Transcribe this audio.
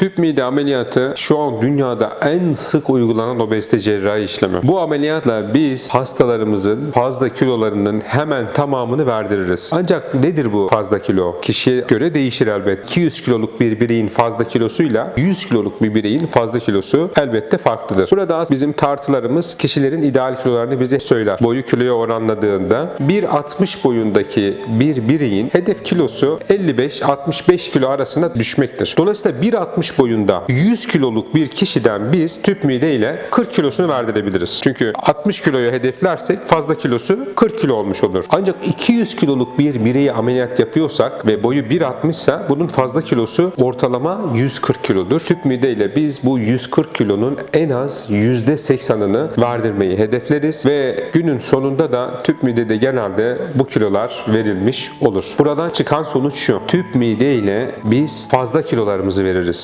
Tüp mide ameliyatı şu an dünyada en sık uygulanan obezite cerrahi işlemi. Bu ameliyatla biz hastalarımızın fazla kilolarının hemen tamamını verdiririz. Ancak nedir bu fazla kilo? Kişiye göre değişir elbet. 200 kiloluk bir bireyin fazla kilosuyla 100 kiloluk bir bireyin fazla kilosu elbette farklıdır. Burada bizim tartılarımız kişilerin ideal kilolarını bize söyler. Boyu kiloya oranladığında 1.60 boyundaki bir bireyin hedef kilosu 55-65 kilo arasında düşmektir. Dolayısıyla 1.60 boyunda 100 kiloluk bir kişiden biz tüp mide ile 40 kilosunu verdirebiliriz. Çünkü 60 kiloyu hedeflersek fazla kilosu 40 kilo olmuş olur. Ancak 200 kiloluk bir bireyi ameliyat yapıyorsak ve boyu 1.60 ise bunun fazla kilosu ortalama 140 kilodur. Tüp mide ile biz bu 140 kilonun en az %80'ını verdirmeyi hedefleriz ve günün sonunda da tüp midede genelde bu kilolar verilmiş olur. Buradan çıkan sonuç şu. Tüp mide ile biz fazla kilolarımızı veririz.